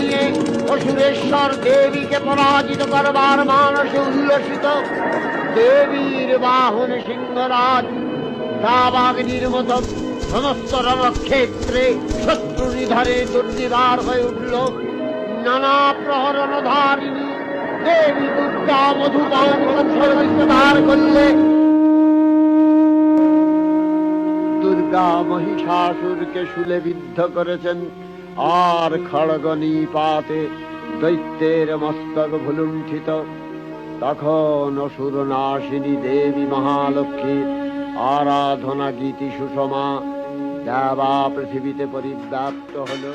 নিয়ে অসুরেশ্বর দেবীকে পরাজিত করবার মানসে উল্লসিত দেবীর বাহন সিংহরাজ দাবাগ্নির মতো সমস্ত রণক্ষেত্রে শত্রু নিধারে দুর্নিবার হয়ে উঠল। নানা প্রহরণ ধারিণী দেবী দুর্গা মধুপান সর্বস্বধার করলে। দুর্গা মহিষাসুরকে শুলে বিদ্ধ করেছেন আর খড়গনি পাতে দৈত্যের মস্তক ভুলুণ্ঠিত। তখন অসুর নাশিনী দেবী মহালক্ষ্মী আরাধনা গীতি সুষমা দেবা পৃথিবীতে পরিব্যাপ্ত হলো।